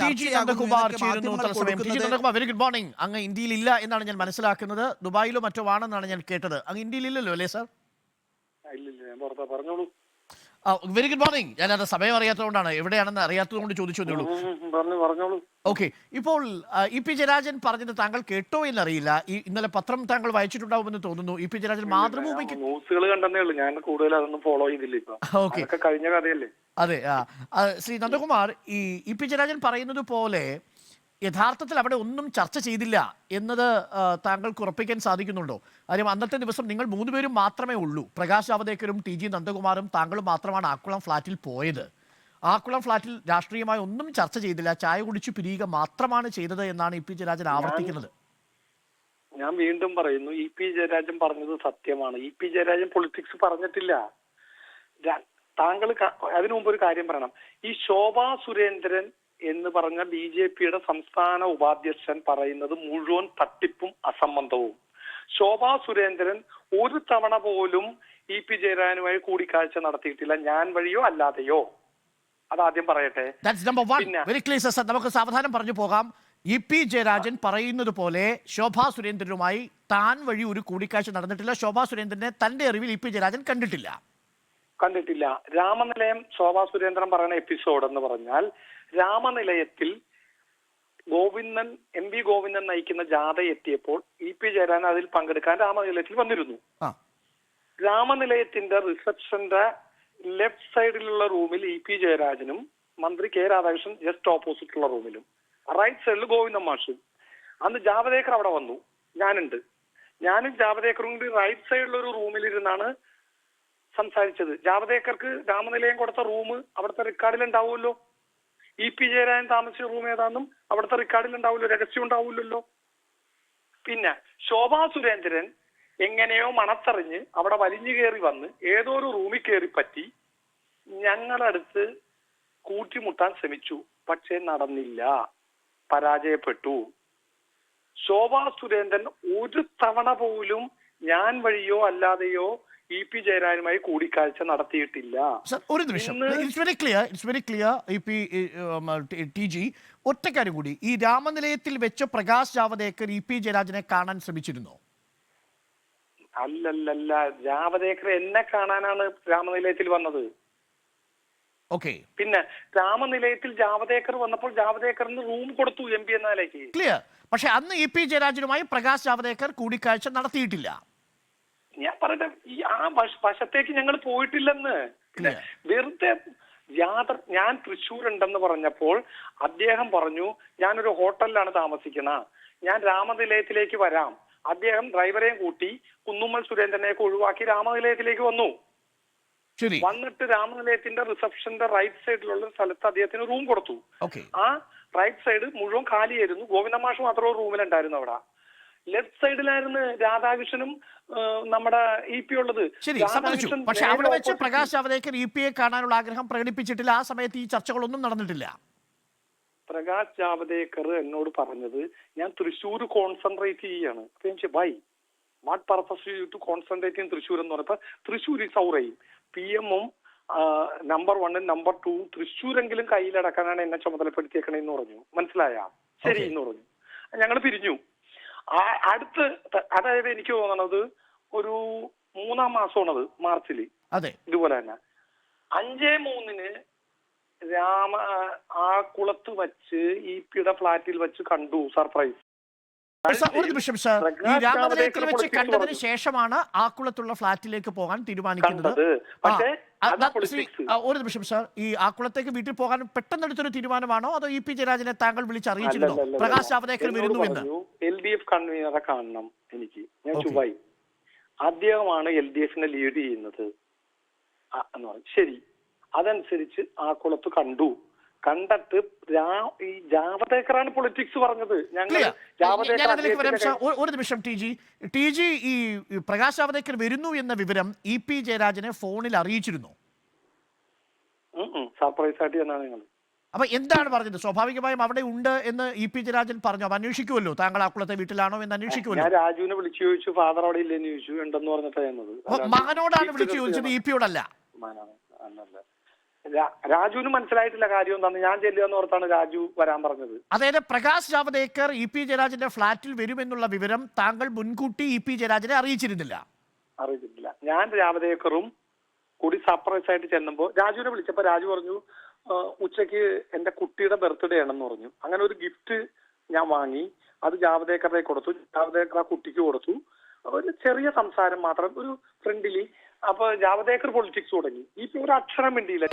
T G ചർച്ചയാകുന്നു Nandakumar എന്നൊക്കെ ചേരുന്നു മാധ്യമങ്ങൾ തത്സമയം T G Nandakumar very good morning അങ്ങ് ഇന്ത്യയിൽ ഇല്ല എന്നാണ് ഞാൻ മനസ്സിലാക്കുന്നത്. ദുബായിലോ മറ്റോ ആണെന്നാണ് ഞാൻ കേട്ടത്. അങ്ങ് ഇന്ത്യയിൽ ഇല്ലല്ലോ അല്ലേ സർ ഇല്ലില്ല ഞാൻ പറഞ്ഞോളൂ. വെരി ഗുഡ് മോർണിംഗ് ഞാൻ അത് സമയം അറിയാത്തതുകൊണ്ടാണ്. എവിടെയാണെന്ന് അറിയാത്തതുകൊണ്ട് ചോദിച്ചു ഉള്ളൂ. പറഞ്ഞോളൂ. ഓക്കെ ഇപ്പോൾ ഇ പി ജയരാജൻ പറഞ്ഞത് താങ്കൾ കേട്ടോ എന്നറിയില്ല. ഈ ഇന്നലെ പത്രം താങ്കൾ വായിച്ചിട്ടുണ്ടാവുമെന്ന് തോന്നുന്നു. ഇ പി ജയരാജൻ മാതൃഭൂമിക്ക് ന്യൂസുകൾ കണ്ടെന്നേ ഉള്ളൂ. ഞാൻ കൂടുതൽ അതൊന്നും ഫോളോ ചെയ്തില്ല ഓക്കെ കഴിഞ്ഞ കഥയല്ലേ? അതെ ശ്രീ നന്ദകുമാർ ഈ ഇ പി ജയരാജൻ പറയുന്നത് പോലെ യഥാർത്ഥത്തിൽ അവിടെ ഒന്നും ചർച്ച ചെയ്തില്ല എന്നത് താങ്കൾക്ക് ഉറപ്പിക്കാൻ സാധിക്കുന്നുണ്ടോ? കാര്യം അന്നത്തെ ദിവസം നിങ്ങൾ മൂന്നുപേരും മാത്രമേ ഉള്ളൂ. പ്രകാശ് ജാവദേക്കറും ടി ജി നന്ദകുമാറും താങ്കളും മാത്രമാണ് ആക്കുളം ഫ്ലാറ്റിൽ പോയത്. ആക്കുളം ഫ്ലാറ്റിൽ രാഷ്ട്രീയമായി ഒന്നും ചർച്ച ചെയ്തില്ല. ചായ കുടിച്ചു പിരിയുക മാത്രമാണ് ചെയ്തത് എന്നാണ് ഇ പി ജയരാജൻ ആവർത്തിക്കുന്നത്. ഞാൻ വീണ്ടും പറയുന്നു ഇ പി ജയരാജൻ പറഞ്ഞത് സത്യമാണ്. ഇ പി ജയരാജൻ പൊളിറ്റിക്സ് പറഞ്ഞിട്ടില്ല. താങ്കൾ അതിനു മുമ്പ് ഒരു കാര്യം പറയണം. ഈ ശോഭാ സുരേന്ദ്രൻ എന്ന് പറഞ്ഞ ബി ജെ പിയുടെ സംസ്ഥാന ഉപാധ്യക്ഷൻ പറയുന്നത് മുഴുവൻ തട്ടിപ്പും അസംബന്ധവും. ശോഭാ സുരേന്ദ്രൻ ഒരു തവണ പോലും ഇ പി ജയരാജനുമായി കൂടിക്കാഴ്ച നടത്തിയിട്ടില്ല. ഞാൻ വഴിയോ അല്ലാതെയോ? അതാദ്യം പറയട്ടെ. വെരി ക്ലിയർ സർ നമുക്ക് സാവധാനം പറഞ്ഞു പോകാം. ഇ പി ജയരാജൻ പറയുന്നത് പോലെ ശോഭാ സുരേന്ദ്രനുമായി താൻ വഴി ഒരു കൂടിക്കാഴ്ച നടന്നിട്ടില്ല. ശോഭാ സുരേന്ദ്രനെ തന്റെ അറിവിൽ ഇ പി ജയരാജൻ കണ്ടിട്ടില്ല. കണ്ടിട്ടില്ല. രാമനിലയം ശോഭാ സുരേന്ദ്രൻ പറയുന്ന എപ്പിസോഡ് എന്ന് പറഞ്ഞാൽ രാമനിലയത്തിൽ ഗോവിന്ദൻ എം വി ഗോവിന്ദൻ നയിക്കുന്ന ജാഥ എത്തിയപ്പോൾ ഇ പി ജയരാജൻ അതിൽ പങ്കെടുക്കാൻ രാമനിലയത്തിൽ വന്നിരുന്നു. രാമനിലയത്തിന്റെ റിസപ്ഷന്റെ ലെഫ്റ്റ് സൈഡിലുള്ള റൂമിൽ ഇ പി ജയരാജനും മന്ത്രി കെ രാധാകൃഷ്ണൻ ജസ്റ്റ് ഓപ്പോസിറ്റ് ഉള്ള റൂമിലും. റൈറ്റ് സൈഡിൽ ഗോവിന്ദൻ മാഷും. അന്ന് ജാവദേക്കർ അവിടെ വന്നു. ഞാനുണ്ട്. ഞാനും ജാവദേക്കറും കൂടി റൈറ്റ് സൈഡിലുള്ള ഒരു റൂമിലിരുന്നാണ് സംസാരിച്ചത്. ജാവദേക്കർക്ക് രാമനിലയം കൊടുത്ത റൂം അവിടുത്തെ റെക്കോർഡിൽ ഉണ്ടാവുമല്ലോ. ഇ പി ജയരാജൻ താമസിച്ച റൂം ഏതാണെന്നും അവിടുത്തെ റെക്കോർഡിൽ ഉണ്ടാവുമല്ലോ രഹസ്യം ഉണ്ടാവില്ലല്ലോ. പിന്നെ ശോഭാ സുരേന്ദ്രൻ എങ്ങനെയോ മണത്തറിഞ്ഞ് അവിടെ വലിഞ്ഞു കയറി വന്ന് ഏതോ ഒരു റൂമിൽ കയറി പറ്റി ഞങ്ങളടുത്ത് കൂട്ടിമുട്ടാൻ ശ്രമിച്ചു. പക്ഷേ നടന്നില്ല. പരാജയപ്പെട്ടു. ശോഭാ സുരേന്ദ്രൻ ഒരു തവണ പോലും ഞാൻ വഴിയോ അല്ലാതെയോ ഇ പി ജയരാജനുമായി കൂടിക്കാഴ്ച നടത്തിയിട്ടില്ല. സർ ഒരു നിമിഷം. It's very clear it's very clear E P T G ഒറ്റക്കാര്യം കൂടി. ഈ രാമനിലയത്തിൽ വെച്ച് പ്രകാശ് ജാവദേക്കർ ഇ പി ജയരാജനെ കാണാൻ ശ്രമിച്ചിരുന്നു? അല്ലല്ലല്ല. ജാവദേക്കർ എന്നെ കാണാനാണ് രാമനിലയത്തിൽ വന്നത്. ഓക്കെ പിന്നെ രാമനിലയത്തിൽ ജാവദേക്കർ വന്നപ്പോൾ ജാവദേക്കറിന് റൂം കൊടുത്തു എം പി എന്നാലേക്ക് ക്ലിയർ പക്ഷെ അന്ന് ഇ പി ജയരാജനുമായി പ്രകാശ് ജാവദേക്കർ കൂടിക്കാഴ്ച നടത്തിയിട്ടില്ല. ഞാൻ പറയട്ടെ ഈ ആ വശത്തേക്ക് ഞങ്ങൾ പോയിട്ടില്ലെന്ന്. പിന്നെ വെറുതെ യാത്ര ഞാൻ തൃശ്ശൂർ ഉണ്ടെന്ന് പറഞ്ഞപ്പോൾ അദ്ദേഹം പറഞ്ഞു ഞാനൊരു ഹോട്ടലിലാണ് താമസിക്കണ. ഞാൻ രാമനിലയത്തിലേക്ക് വരാം. അദ്ദേഹം ഡ്രൈവറെയും കൂട്ടി കുന്നുമ്മൽ സുരേന്ദ്രനെയൊക്കെ ഒഴിവാക്കി രാമനിലയത്തിലേക്ക് വന്നു. വന്നിട്ട് രാമനിലയത്തിന്റെ റിസപ്ഷന്റെ റൈറ്റ് സൈഡിലുള്ള സ്ഥലത്ത് അദ്ദേഹത്തിന് റൂം കൊടുത്തു. ആ റൈറ്റ് സൈഡ് മുഴുവൻ കാലിയായിരുന്നു ഗോവിന്ദമാഷ് മാത്രമേ റൂമിലുണ്ടായിരുന്നു അവിടെ ലെഫ്റ്റ് സൈഡിലായിരുന്നു രാധാകൃഷ്ണനും നമ്മുടെ ഇ പി ഉള്ളത്. ശരി സമ്മതിച്ചു. പക്ഷെ അവിടെ വെച്ച് പ്രകാശ് ജാവദേക്കർ ഇ പിയെ കാണാനുള്ള ആഗ്രഹം പ്രകടിപ്പിച്ചിട്ടില്ല. ആ സമയത്ത് ഈ ചർച്ചകളൊന്നും നടന്നിട്ടില്ല. പ്രകാശ് ജാവദേക്കർ എന്നോട് പറഞ്ഞത് ഞാൻ തൃശ്ശൂർ കോൺസെൻട്രേറ്റ് ചെയ്യാണ്. By why? What purpose you to concentrate in Thrissur? എന്ന് പറഞ്ഞപ്പോ തൃശ്ശൂർ ഇസ് സൗറയും പി എമ്മും നമ്പർ വണ്ണും നമ്പർ ടു തൃശ്ശൂരെങ്കിലും കയ്യിലടക്കാനാണ് എന്നെ ചുമതലപ്പെടുത്തിയേക്കണേന്ന് പറഞ്ഞു. മനസ്സിലായ? ശരി എന്ന് പറഞ്ഞു. ഞങ്ങൾ പിരിഞ്ഞു അടുത്ത് അതായത് എനിക്ക് തോന്നണത് ഒരു മൂന്നാം മാസമാണത് മാർച്ചിൽ അതെ. ഇതുപോലെ തന്നെ. അഞ്ചേ മൂന്നിന് രാമ ആ കുളത്ത് വച്ച് ഇ പിയുടെ ഫ്ലാറ്റിൽ വെച്ച് കണ്ടു സർപ്രൈസ്. സർ, ഒരു നിമിഷം സർ. ഈ പ്രകാശ് രാമനിലയത്തിൽ വെച്ച് കണ്ടതിന്. ശേഷമാണ് ആക്കുളത്തുള്ള ഫ്ലാറ്റിലേക്ക് പോകാൻ തീരുമാനിക്കുന്നത്. പക്ഷേ ഒരു നിമിഷം സാർ. ഈ ആക്കുളത്തേക്ക് വീട്ടിൽ പോകാൻ പെട്ടെന്നെടുത്തൊരു തീരുമാനമാണോ? അതോ ഇ പി ജയരാജനെ താങ്കൾ വിളിച്ചറിയിച്ചിരുന്നോ. പ്രകാശ് ജാവദേക്കർ വരുന്നു എന്ന്. എൽ ഡി എഫ് കൺവീനറെ കാണണം എനിക്ക്. ഞാൻ. ചുവായി അദ്ദേഹമാണ് എൽ ഡി എഫിനെ ലീഡ് ചെയ്യുന്നത്. ശരി. അതനുസരിച്ച് ആ കുളത്ത് കണ്ടു. കണ്ടിട്ട് ഈ ജാവദേക്കറാണ് പൊളിറ്റിക്സ് പറഞ്ഞത്. ഞങ്ങൾ ഒരു നിമിഷം ടി ജി. ടി ജി ഈ പ്രകാശ് ജാവദേക്കർ വരുന്നു എന്ന വിവരം ഇ പി ജയരാജനെ ഫോണിൽ അറിയിച്ചിരുന്നു. സർപ്രൈസ് ആയിട്ട് എന്നാണ് നിങ്ങൾ അപ്പൊ എന്താണ് പറഞ്ഞത്? സ്വാഭാവികമായും അവിടെ ഉണ്ട് എന്ന് ഇ പി ജയരാജൻ പറഞ്ഞു. അപ്പൊ അന്വേഷിക്കുമല്ലോ. താങ്കൾ ആക്കുളത്തെ വീട്ടിലാണോ എന്ന് അന്വേഷിക്കുമല്ലോ. ഞാൻ രാജുവിനെ വിളിച്ചു ചോദിച്ചു ഫാദർ അവിടെ ഇല്ലെന്ന് ചോദിച്ചു. ഉണ്ടെന്ന് പറഞ്ഞിട്ടാണ് മകനോടാണ് വിളിച്ചു ചോദിച്ചത് ഇ പിയോടല്ല അല്ലല്ല. രാജുവിന് മനസ്സിലായിട്ടില്ല കാര്യം എന്താന്ന്. ഞാൻ ചെല്ലുകയെന്ന് ഓർത്താണ് രാജു വരാൻ പറഞ്ഞത്. അതായത് പ്രകാശ് ജാവദേക്കർ ഇ പി ജയരാജന്റെ ഫ്ളാറ്റിൽ വരുമെന്നുള്ള വിവരം താങ്കൾ മുൻകൂട്ടി ഇ പി ജയരാജനെ അറിയിച്ചിരുന്നില്ല. അറിയിച്ചിട്ടില്ല ഞാൻ ജാവദേക്കറും കൂടി സർപ്രൈസ് ആയിട്ട് ചെല്ലുമ്പോൾ രാജുവിനെ വിളിച്ചപ്പോ രാജു പറഞ്ഞു "ആ, ഉച്ചയ്ക്ക് എന്റെ കുട്ടിയുടെ ബർത്ത്ഡേ ആണെന്ന് പറഞ്ഞു. അങ്ങനെ ഒരു ഗിഫ്റ്റ് ഞാൻ വാങ്ങി. അത് ജാവദേക്കറിനെ കൊടുത്തു. ജാവദേക്കർ ആ കുട്ടിക്ക് കൊടുത്തു. ഒരു ചെറിയ സംസാരം മാത്രം ഒരു ഫ്രണ്ട്ലി അപ്പൊ ജാവദേക്കർ പൊളിറ്റിക്സ് തുടങ്ങി. ഇപ്പൊ ഒരു അക്ഷരം മിണ്ടിയില്ല.